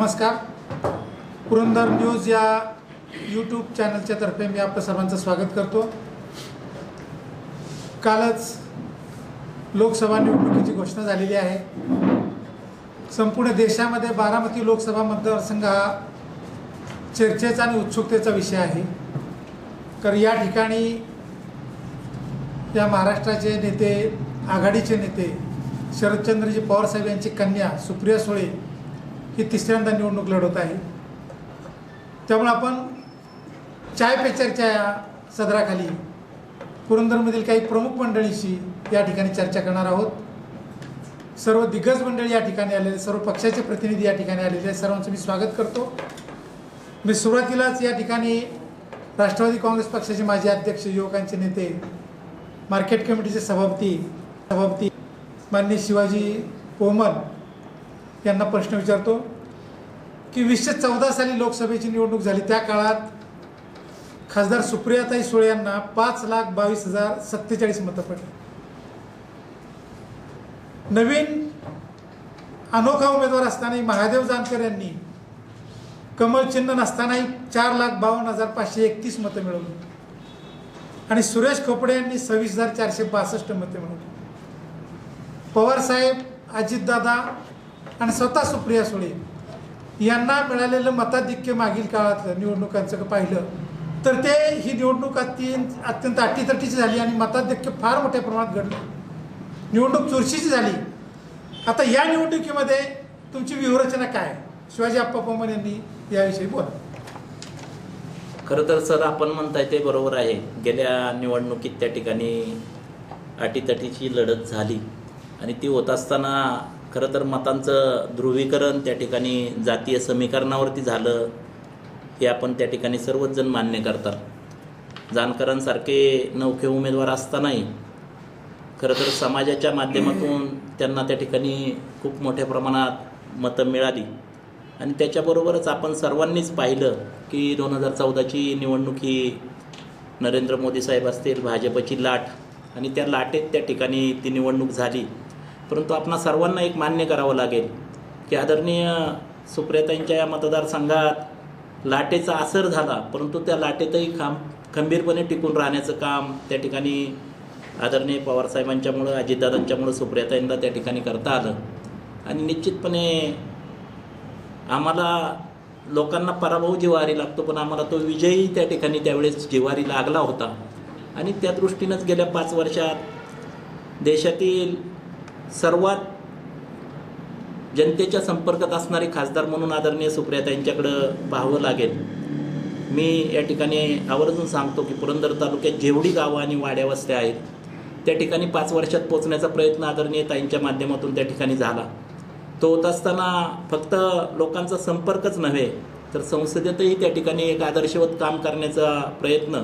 नमस्कार. पुरंदर न्यूज या यूट्यूब चॅनलच्या तर्फे मी आपलं सर्वांचं स्वागत करतो. कालच लोकसभा निवडणुकीची घोषणा झालेली आहे. संपूर्ण देशामध्ये बारामती लोकसभा मतदारसंघ हा चर्चेचा आणि उत्सुकतेचा विषय आहे. तर या ठिकाणी या महाराष्ट्राचे नेते आघाडीचे नेते शरदचंद्रजी पवारसाहेब यांची कन्या सुप्रिया सुळे ही तिसऱ्यांदा निवडणूक लढवत आहे. त्यामुळे आपण चाय पे चर्चा या सदराखाली पुरंदरमधील काही प्रमुख मंडळीशी या ठिकाणी चर्चा करणार आहोत. सर्व दिग्गज मंडळी या ठिकाणी आलेले सर्व पक्षाचे प्रतिनिधी या ठिकाणी आलेले आहेत. सर्वांचं मी स्वागत करतो. मी सुरुवातीलाच या ठिकाणी राष्ट्रवादी काँग्रेस पक्षाचे माजी अध्यक्ष युवकांचे नेते मार्केट कमिटीचे सभापती सभापती माननीय शिवाजी ओमन यांना प्रश्न विचारतो की वीसशे चौदा साली लोकसभेची निवडणूक झाली त्या काळात खासदार सुप्रियाताई सुळे यांना पाच लाख बावीस हजार सत्तेचाळीस मतं पडली. नवीन अनोखा उमेदवार असतानाही महादेव जानकर यांनी कमल चिन्ह नसतानाही चार लाख बावन्न हजार पाचशे एकतीस मतं मिळवली. आणि सुरेश खोपडे यांनी सव्वीस हजार चारशे बासष्ट मते मिळवली. पवारसाहेब अजितदादा आणि स्वतः सुप्रिया सुळे यांना मिळालेलं मताधिक्य मागील काळातलं निवडणुकांचं पाहिलं. तर ते ही निवडणूक अत्यंत अत्यंत अटीतटीची झाली आणि मताधिक्य फार मोठ्या प्रमाणात घडलं. निवडणूक चुरशीची झाली. आता या निवडणुकीमध्ये तुमची व्यूहरचना काय शिवाजी आप्पा पोमन यांनी याविषयी बोला. खरं तर सर आपण म्हणताय ते बरोबर आहे. गेल्या निवडणुकीत त्या ठिकाणी अटीतटीची लढत झाली आणि ती होत असताना खरं तर मतांचं ध्रुवीकरण त्या ठिकाणी जातीय समीकरणावरती झालं हे आपण त्या ठिकाणी सर्वच जण मान्य करतात. जानकरांसारखे नौखे उमेदवार असतानाही खरं तर समाजाच्या माध्यमातून त्यांना त्या ठिकाणी खूप मोठ्या प्रमाणात मतं मिळाली. आणि त्याच्याबरोबरच आपण सर्वांनीच पाहिलं की दोन हजार चौदाची निवडणूक ही नरेंद्र मोदी साहेब असतील भाजपची लाट आणि त्या लाटेत त्या ठिकाणी ती निवडणूक झाली. परंतु आपणा सर्वांना एक मान्य करावं लागेल की आदरणीय सुप्रियाताईंच्या या मतदारसंघात लाटेचा असर झाला परंतु त्या लाटेतही खांब खंबीरपणे टिकून राहण्याचं काम त्या ठिकाणी आदरणीय पवारसाहेबांच्यामुळं अजितदादांच्यामुळं सुप्रियाताईंना त्या ठिकाणी करता आलं. आणि निश्चितपणे आम्हाला लोकांना पराभव जिवारी लागतो पण आम्हाला तो विजयी त्या ठिकाणी त्यावेळेस जिवारी लागला होता. आणि त्या दृष्टीनंच गेल्या पाच वर्षात देशातील सर्वात जनतेच्या संपर्कात असणारे खासदार म्हणून आदरणीय सुप्रियाताईंच्याकडं पाहावं लागेल. मी या ठिकाणी आवर्जून सांगतो की पुरंदर तालुक्यात जेवढी गावं आणि वाड्या वस्त्या आहेत त्या ठिकाणी पाच वर्षात पोचण्याचा प्रयत्न आदरणीय ताईंच्या माध्यमातून त्या ठिकाणी झाला. तो होत असताना फक्त लोकांचा संपर्कच नव्हे तर संसदेतही त्या ठिकाणी एक आदर्शवत काम करण्याचा प्रयत्न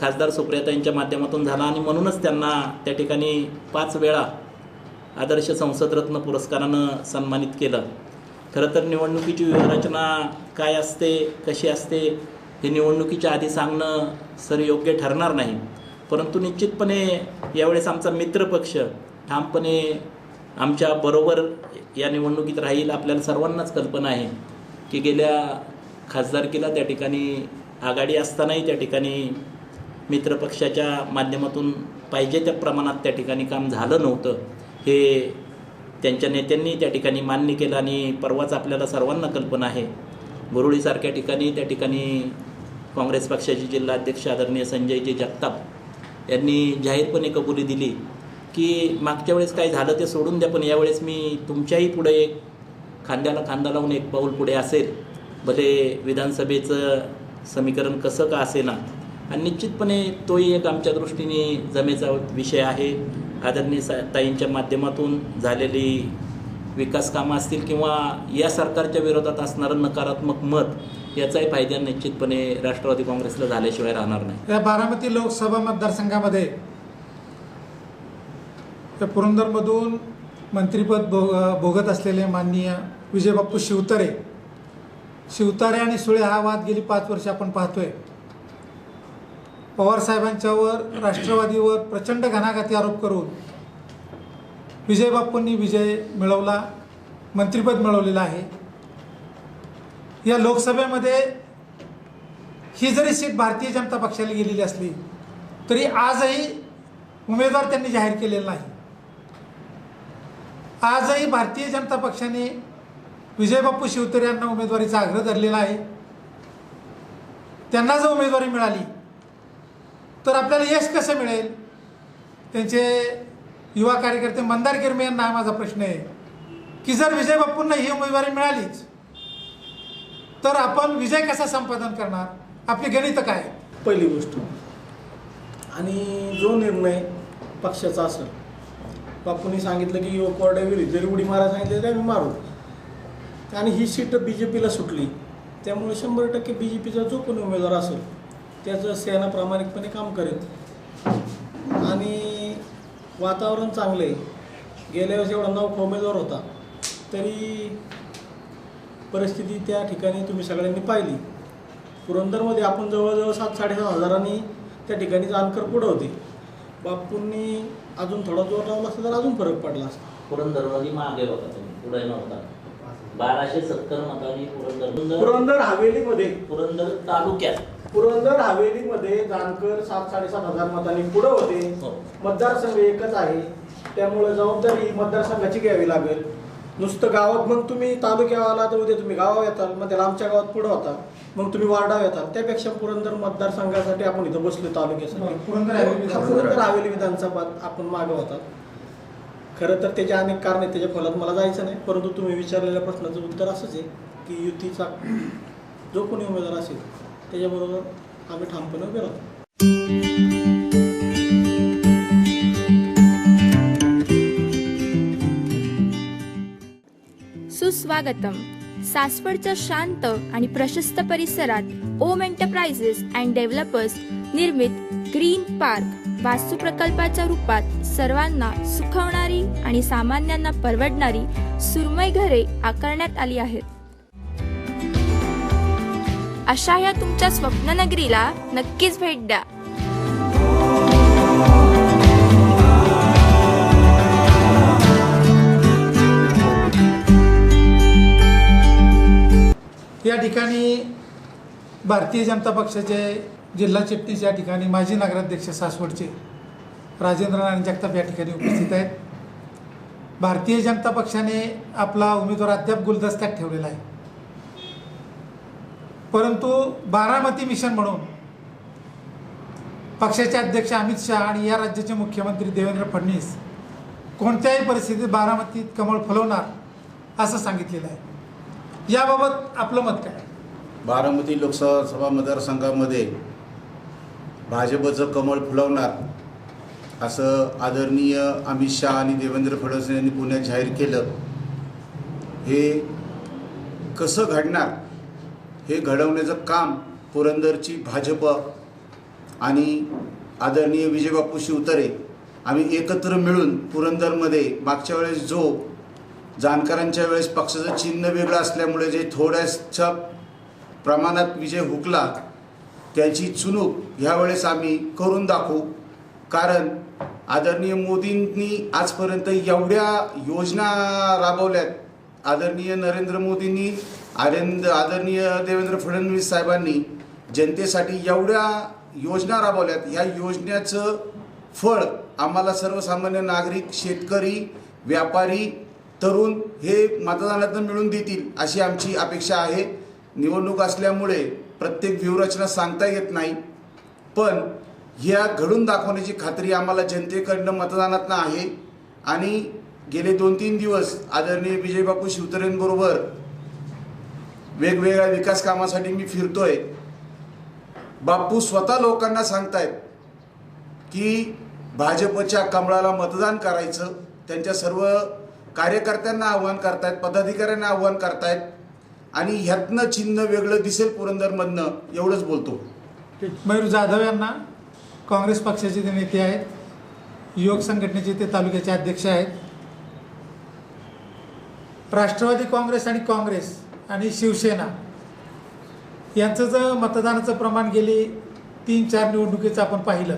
खासदार सुप्रियाताईंच्या माध्यमातून झाला आणि म्हणूनच त्यांना त्या ठिकाणी पाच वेळा आदर्श संसदरत्न पुरस्कारानं सन्मानित केलं. खरं तर निवडणुकीची व्यूहरचना काय असते कशी असते हे निवडणुकीच्या आधी सांगणं सर योग्य ठरणार नाही. परंतु निश्चितपणे यावेळेस आमचा मित्रपक्ष ठामपणे आमच्या बरोबर या निवडणुकीत राहील आपल्याला सर्वांनाच कल्पना आहे की गेल्या खासदारकीला त्या ठिकाणी आघाडी असतानाही त्या ठिकाणी मित्रपक्षाच्या माध्यमातून पाहिजे त्या प्रमाणात त्या ठिकाणी काम झालं नव्हतं. हे त्यांच्या नेत्यांनी त्या ठिकाणी मान्य केलं आणि परवाच आपल्याला सर्वांना कल्पना आहे. गुरुळीसारख्या ठिकाणी त्या ठिकाणी काँग्रेस पक्षाचे जिल्हाध्यक्ष आदरणीय संजयजी जगताप यांनी जाहीरपणे कबुली दिली की मागच्या वेळेस काय झालं ते सोडून द्या पण यावेळेस मी तुमच्याही पुढे एक खांद्याला खांदा लावून एक पाऊल पुढे असेल. भले विधानसभेचं समीकरण कसं का असेना आणि निश्चितपणे तोही एक आमच्या दृष्टीने जमेचा विषय आहे. आदरणीय सा ताईंच्या माध्यमातून झालेली विकास कामं असतील किंवा या सरकारच्या विरोधात असणारं नकारात्मक मत याचाही फायदा निश्चितपणे राष्ट्रवादी काँग्रेसला झाल्याशिवाय राहणार नाही. या बारामती लोकसभा मतदारसंघामध्ये त्या पुरंदरमधून मंत्रिपद भो भोगत असलेले माननीय विजयबाप्पू शिवतारे शिवतारे आणि सुळे हा वाद गेली पाच वर्ष आपण पाहतोय. पवारसाहेबांच्यावर राष्ट्रवादीवर प्रचंड घणाघाती आरोप करून विजयबाप्पूंनी विजय मिळवला मंत्रिपद मिळवलेलं आहे. या लोकसभेमध्ये ही जरी सीट भारतीय जनता पक्षाला गेलेली असली तरी आजही उमेदवार त्यांनी जाहीर केलेला नाही. आजही भारतीय जनता पक्षाने विजयबापू शिवतरे यांना उमेदवारीचा आग्रह धरलेला आहे. त्यांना जर उमेदवारी मिळाली तर आपल्याला यश कसं मिळेल? त्यांचे युवा कार्यकर्ते मंदार किरमे यांना हा माझा प्रश्न आहे की जर विजय बाप्पूंना ही उमेदवारी मिळालीच तर आपण विजय कसा संपादन करणार? आपली गणितं काय? आहेत? पहिली गोष्ट आणि जो निर्णय पक्षाचा असेल बापूंनी सांगितलं की कोरड्याविरुद्ध जरी उडी मारा सांगितले तरी आम्ही मारू. आणि ही सीट बी जे पीला सुटली त्यामुळे शंभर टक्के बी जे पीचा जो कोणी उमेदवार असेल त्याचं सेना प्रामाणिकपणे काम करेल. आणि वातावरण चांगलं आहे. गेल्या वेळेस एवढा नौका उमेदवार होता. तरी परिस्थिती त्या ठिकाणी तुम्ही सगळ्यांनी पाहिली. पुरंदरमध्ये आपण जवळजवळ सात साडेसात हजारांनी त्या ठिकाणी जानकर पुढं होते. बापूंनी अजून थोडा जोर लावला असता तर अजून फरक पडला असता. पुरंदरमध्ये मागे होता तुम्ही पुढे नव्हता. बाराशे सत्तर मतांनी पुरंदर पुरंदर हवेलीमध्ये. पुरंदर तालुक्यात. पुरंदर हवेलीमध्ये जानकर सात साडेसात हजार मतांनी पुढं होते. हो. मतदारसंघ एकच आहे. त्यामुळे जबाबदारी मतदारसंघाची घ्यावी लागेल. नुसतं गावात मग तुम्ही तालुक्यावर आला तर उद्या तुम्ही गावावर येताल मग त्याला आमच्या गावात पुढं होता. मग तुम्ही वार्डावर येताल. त्यापेक्षा पुरंदर मतदारसंघासाठी आपण इथं बसलो तालुक्यासाठी. पुरंदर हवेली हा, पुरंदर हवेली विधानसभा आपण मागं होतात खरं तर त्याचे अनेक कारणे त्याच्या फलात मला जायचं नाही. परंतु तुम्ही विचारलेल्या प्रश्नाचं उत्तर असंच आहे की युतीचा जो कोणी उमेदवार असेल त्याच्याबरोबर आम्ही ठामपणे उभे राहतो. सुस्वागतम. सासवडच्या शांत आणि प्रशस्त परिसरात ओम एंटरप्राइजेस अँड डेव्हलपर्स निर्मित ग्रीन पार्क वास्तू प्रकल्पाच्या रूपात सर्वांना सुखवणारी आणि सामान्यांना परवडणारी सुरमई घरे आकारण्यात आली आहेत. अशा या तुमच्या स्वप्ननगरीला नक्कीच भेट द्या. या ठिकाणी भारतीय जनता पक्षाचे जिल्हा चिटणीस या ठिकाणी माजी नगराध्यक्ष सासवडचे राजेंद्र नारायण जगताप या ठिकाणी उपस्थित आहेत. भारतीय जनता पक्षाने आपला उमेदवार अद्याप गुलदस्त्यात ठेवलेला आहे. परंतु बारामती मिशन म्हणून पक्षाचे अध्यक्ष अमित शहा आणि या राज्याचे मुख्यमंत्री देवेंद्र फडणवीस कोणत्याही परिस्थितीत बारामतीत कमळ फुलवणार असं सांगितलेलं आहे. याबाबत आपलं मत काय? बारामती लोकसभा मतदारसंघामध्ये भाजपचं कमळ फुलवणार असं आदरणीय अमित शहा आणि देवेंद्र फडणवीस यांनी पुण्यात जाहीर केलं हे कसं घडणार? हे घडवण्याचं काम पुरंदरची भाजप आणि आदरणीय विजयबापू शिवतरे आम्ही एकत्र मिळून पुरंदरमध्ये मागच्या वेळेस जो जानकरांच्या वेळेस पक्षाचं चिन्ह वेगळं असल्यामुळे जे थोड्याशा प्रमाणात विजय हुकला त्याची चुनूक ह्यावेळेस आम्ही करून दाखवू. कारण आदरणीय मोदींनी आजपर्यंत एवढ्या योजना राबवल्यात. आदरणीय नरेंद्र मोदींनी आरेंद आदरणीय देवेंद्र फडणवीस साहेबांनी जनतेसाठी एवढ्या योजना राबवल्यात. या योजनेचं फळ आम्हाला सर्वसामान्य नागरिक शेतकरी व्यापारी तरुण हे मतदानातून मिळून देतील अशी आमची अपेक्षा आहे. निवडणूक असल्यामुळे प्रत्येक व्यूहरचना सांगता येत नाही. पण ह्या घडून दाखवण्याची खात्री आम्हाला जनतेकडनं मतदानातनं आहे. आणि गेले दोन तीन दिवस आदरणीय विजयबापू शिवतरेंबरोबर वेगवेगळ्या विकास कामासाठी मी फिरतोय. बापू स्वतः लोकांना सांगतायत की भाजपच्या कमळाला मतदान करायचं. त्यांच्या सर्व कार्यकर्त्यांना आव्हान करतायत पदाधिकाऱ्यांना आव्हान करतायत. आणि ह्यातनं चिन्ह वेगळं दिसेल पुरंदरमधनं एवढंच बोलतो. मयूर जाधव यांना काँग्रेस पक्षाचे ते नेते आहेत. युवक संघटनेचे ते तालुक्याचे अध्यक्ष आहेत. राष्ट्रवादी काँग्रेस आणि काँग्रेस आणि शिवसेना. यांचं जर मतदानाचं प्रमाण गेली तीन चार निवडणुकीचं आपण पाहिलं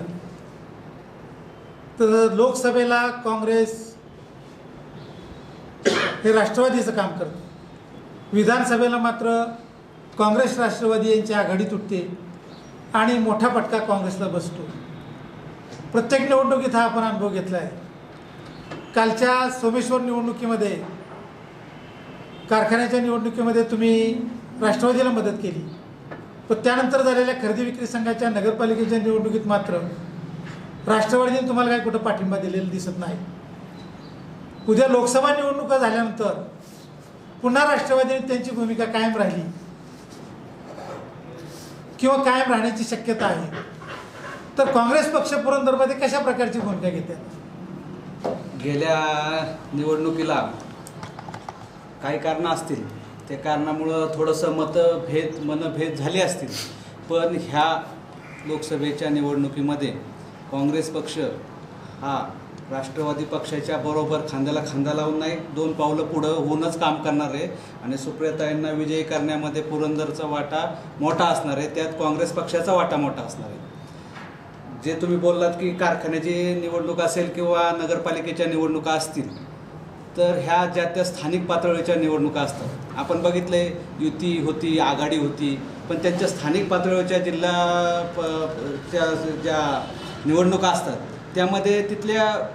तर लोकसभेला काँग्रेस हे राष्ट्रवादीचं काम करतं. विधानसभेला मात्र काँग्रेस राष्ट्रवादी यांची आघाडी तुटते आणि मोठा फटका काँग्रेसला बसतो. प्रत्येक निवडणुकीत हा आपण अनुभव घेतला आहे कालच्या सोमेश्वर निवडणुकीमध्ये कारखान्याच्या निवडणुकीमध्ये तुम्ही राष्ट्रवादीला मदत केली. पण त्यानंतर झालेल्या खरेदी विक्री संघाच्या नगरपालिकेच्या निवडणुकीत मात्र राष्ट्रवादीने तुम्हाला काय कुठं पाठिंबा दिलेला दिसत नाही. उद्या लोकसभा निवडणुका झाल्यानंतर पुन्हा राष्ट्रवादीने त्यांची भूमिका कायम राहिली. किंवा कायम राहण्याची शक्यता आहे. तर काँग्रेस पक्ष पुरंदरमध्ये कशा प्रकारची भूमिका घेतात? गेल्या निवडणुकीला काही कारणं असतील त्या कारणामुळं थोडंसं मतभेद मनभेद झाले असतील. पण ह्या लोकसभेच्या निवडणुकीमध्ये काँग्रेस पक्ष हा राष्ट्रवादी पक्षाच्या बरोबर खांद्याला खांदा लावून नाही दोन पावलं पुढं होऊनच काम करणार आहे. आणि सुप्रियताईंना विजयी करण्यामध्ये पुरंदरचा वाटा मोठा असणार आहे त्यात काँग्रेस पक्षाचा वाटा मोठा असणार आहे. जे तुम्ही बोललात की कारखान्याची निवडणूक असेल किंवा नगरपालिकेच्या निवडणुका असतील तर ह्या ज्या त्या स्थानिक पातळीच्या निवडणुका असतात आपण बघितले युती होती आघाडी होती पण त्यांच्या स्थानिक पातळीच्या जिल्हा प- त्या ज्या निवडणुका असतात त्यामध्ये तिथल्या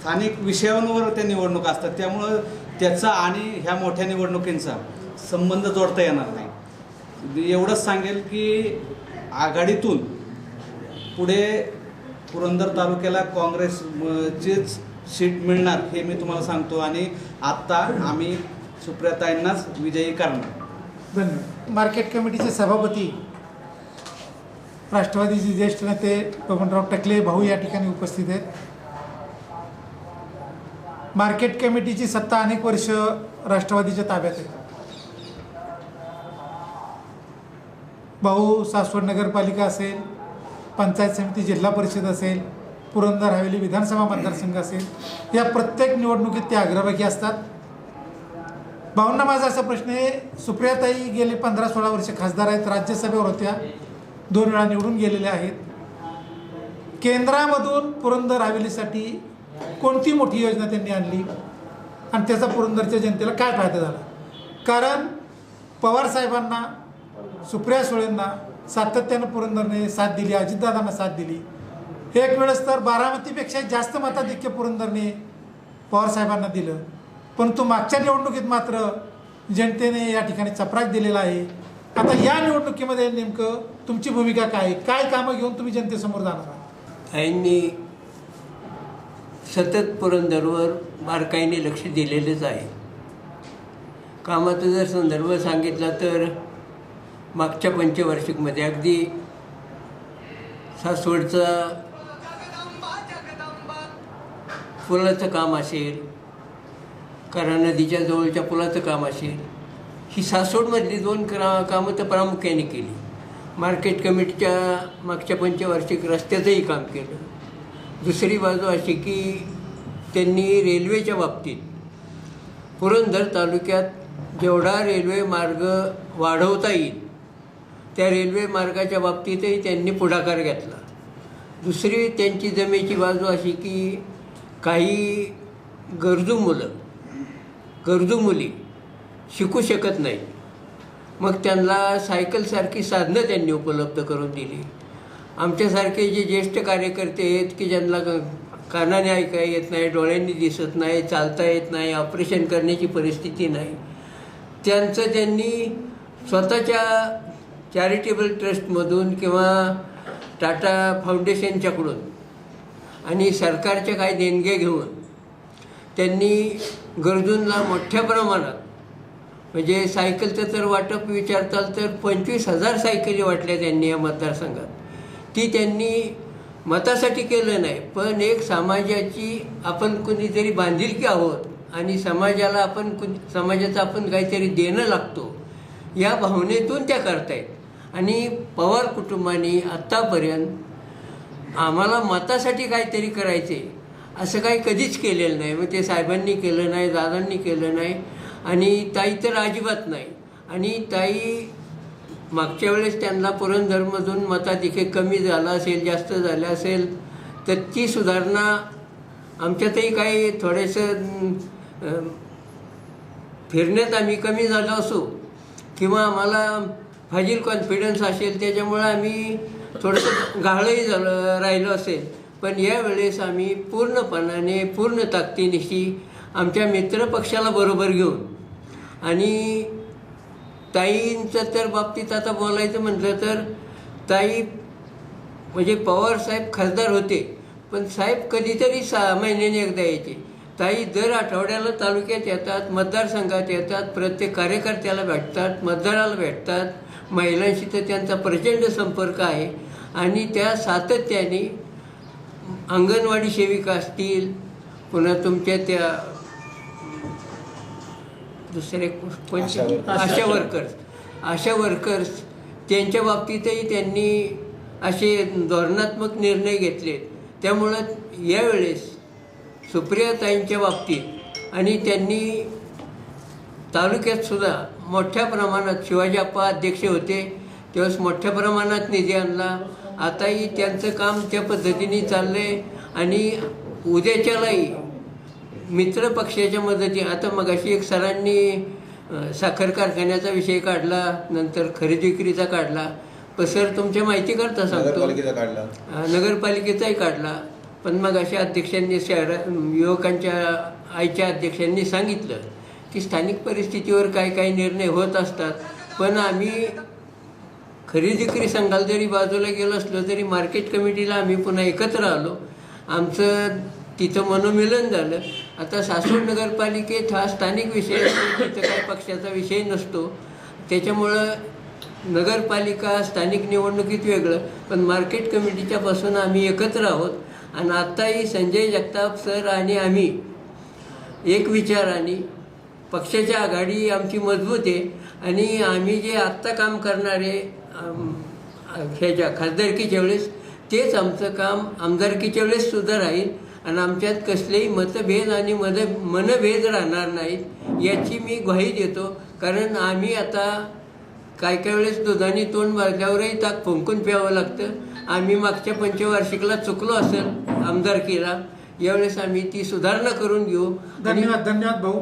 स्थानिक विषयांवर त्या निवडणुका असतात. त्यामुळं त्याचा आणि ह्या मोठ्या निवडणुकींचा संबंध जोडता येणार नाही. एवढंच सांगेल की आघाडीतून पुढे पुरंदर तालुक्याला काँग्रेस सीट मिळणार हे मी तुम्हाला सांगतो आणि आत्ता आम्ही सुप्रियाताईंनाच विजयी करणार. धन्यवाद. मार्केट कमिटीचे सभापती राष्ट्रवादीचे ज्येष्ठ नेते बबनराव टकले भाऊ या ठिकाणी उपस्थित आहेत. मार्केट कमिटीची सत्ता अनेक वर्ष राष्ट्रवादीच्या ताब्यात आहे. भाऊ सासवड नगरपालिका असेल पंचायत समिती जिल्हा परिषद असेल पुरंदर हवेली विधानसभा मतदारसंघ असेल या प्रत्येक निवडणुकीत ते अग्रभागी असतात. भाऊंना माझा असा प्रश्न आहे सुप्रियाताई गेले पंधरा सोळा वर्ष खासदार आहेत राज्यसभेवर होत्या दोन वेळा निवडून गेलेल्या आहेत. केंद्रामधून पुरंदर हवेलीसाठी कोणती मोठी योजना त्यांनी आणली? आणि त्याचा पुरंदरच्या जनतेला काय फायदा झाला? कारण पवारसाहेबांना सुप्रिया सुळेंना सातत्यानं पुरंदरने साथ दिली अजितदादांना साथ दिली. एक वेळेस तर बारामतीपेक्षा जास्त मताधिक्य पुरंदरने पवारसाहेबांना दिलं. परंतु मागच्या निवडणुकीत मात्र जनतेने या ठिकाणी चपराक दिलेला आहे. आता या निवडणुकीमध्ये नेमकं तुमची भूमिका काय? आहे काय कामं घेऊन तुम्ही जनतेसमोर जाणार आहात? ताईंनी सतत पुरंदरवर बारकाईने लक्ष दिलेलेच आहे. कामाचा जर संदर्भ सांगितला तर मागच्या पंचवार्षिकमध्ये अगदी सासवडचा पुलाचं काम असेल करा नदीच्या जवळच्या पुलाचं काम असेल. ही सासवडमधली दोन क्रा कामं तर प्रामुख्याने केली. मार्केट कमिटीच्या मागच्या पंचवार्षिक रस्त्याचंही काम केलं. दुसरी बाजू अशी की त्यांनी रेल्वेच्या बाबतीत पुरंदर तालुक्यात जेवढा रेल्वे मार्ग वाढवता येईल त्या रेल्वे मार्गाच्या बाबतीतही त्यांनी पुढाकार घेतला. दुसरी त्यांची जमेची बाजू अशी की काही गरजू मुलं गरजू मुली शिकू शकत नाही मग त्यांना सायकलसारखी साधनं त्यांनी उपलब्ध करून दिली. आमच्यासारखे जे ज्येष्ठ कार्यकर्ते आहेत की ज्यांना कानाने ऐकाय येत नाही डोळ्यांनी दिसत नाही चालता येत नाही ऑपरेशन करण्याची परिस्थिती नाही त्यांचं त्यांनी स्वतःच्या चॅरिटेबल ट्रस्टमधून किंवा टाटा फाउंडेशनच्याकडून आणि सरकारच्या काही देणगे घेऊन त्यांनी गरजूंना मोठ्या प्रमाणात म्हणजे सायकलचं तर वाटप विचारताल तर पंचवीस हजार सायकली वाटल्या त्यांनी या मतदारसंघात. ती त्यांनी मतासाठी केलं नाही पण एक समाजाची आपण कुणीतरी बांधिलकी आहोत आणि समाजाला आपण कुण समाजाचं आपण काहीतरी देणं लागतो या भावनेतून त्या करतायत. आणि पवार कुटुंबाने आत्तापर्यंत आम्हाला मतासाठी काहीतरी करायचे. असं काही कधीच केलेलं नाही. मग ते साहेबांनी केलं नाही दादांनी केलं नाही आणि ताई तर अजिबात नाही. आणि ताई मागच्या वेळेस त्यांना पुरंदरमधून मताधिके कमी झाला असेल जास्त झालं असेल तर ती सुधारणा आमच्यातही काही थोडेसं फिरण्यात आम्ही कमी झालो असो किंवा आम्हाला फाजील कॉन्फिडन्स असेल त्याच्यामुळं आम्ही थोडंसं गाहळंही झालं राहिलो असेल. पण यावेळेस आम्ही पूर्णपणाने पूर्ण ताकदीनिशी आमच्या मित्रपक्षाला बरोबर घेऊन आणि ताईंचं तर बाबतीत आता बोलायचं म्हटलं तर ताई म्हणजे पवार साहेब खासदार होते पण साहेब कधीतरी सहा महिन्याने एकदा यायचे ताई दर आठवड्याला तालुक्यात येतात मतदारसंघात येतात प्रत्येक कार्यकर्त्याला भेटतात मतदाराला भेटतात. महिलांशी तर त्यांचा प्रचंड संपर्क आहे. आणि त्या सातत्याने अंगणवाडी सेविका असतील पुन्हा तुमच्या त्या दुसरे आशा वर्कर्स. आशा वर्कर्स. त्यांच्या बाबतीतही त्यांनी असे धोरणात्मक निर्णय घेतले त्यामुळं यावेळेस सुप्रियाताईंच्या बाबतीत आणि त्यांनी तालुक्यात सुद्धा मोठ्या प्रमाणात शिवाजीप्पा अध्यक्ष होते. त्यावेळेस मोठ्या प्रमाणात निधी आणला. आताही त्यांचं काम त्या पद्धतीने चाललंय. आणि उद्याच्यालाही मित्र पक्षाच्या मदती आता मगाशी एक सरांनी साखर कारखान्याचा विषय काढला नंतर खरेदी विक्रीचा काढला. पण सर तुमच्या माहिती करता सांगतो. नगरपालिकेचाही काढला. पण मग अशा अध्यक्षांनी शहरा युवकांच्या आईच्या अध्यक्षांनी सांगितलं. की स्थानिक परिस्थितीवर काही काही निर्णय होत असतात. पण आम्ही खरेदी विक्री संघाला जरी बाजूला गेलो असलो तरी मार्केट कमिटीला आम्ही पुन्हा एकत्र आलो. आमचं तिथं मनोमिलन झालं. आता सासवड नगरपालिकेत हा स्थानिक विषय तिथं काही पक्षाचा विषय नसतो. त्याच्यामुळं नगरपालिका स्थानिक निवडणुकीत वेगळं पण मार्केट कमिटीच्या पासून आम्ही एकत्र आहोत. आणि आत्ताही संजय जगताप सर आणि आम्ही एक विचाराने पक्षाची आघाडी आमची मजबूत आहे. आणि आम्ही जे आत्ता काम करणारे ह्याच्या खासदारकीच्या वेळेस तेच आमचं काम आमदारकीच्या वेळेस सुद्धा राहील. आणि आमच्यात कसलेही मतभेद आणि मद मनभेद राहणार नाहीत याची मी ग्वाही देतो. कारण आम्ही आता काय काय वेळेस दुधाने तोंड भरल्यावरही ताक फुंकून प्यावं लागतं. आम्ही मागच्या पंचवार्षिकला चुकलो असेल आमदारकीला यावेळेस आम्ही ती सुधारणा करून घेऊ. धन्यवाद धन्यवाद भाऊ.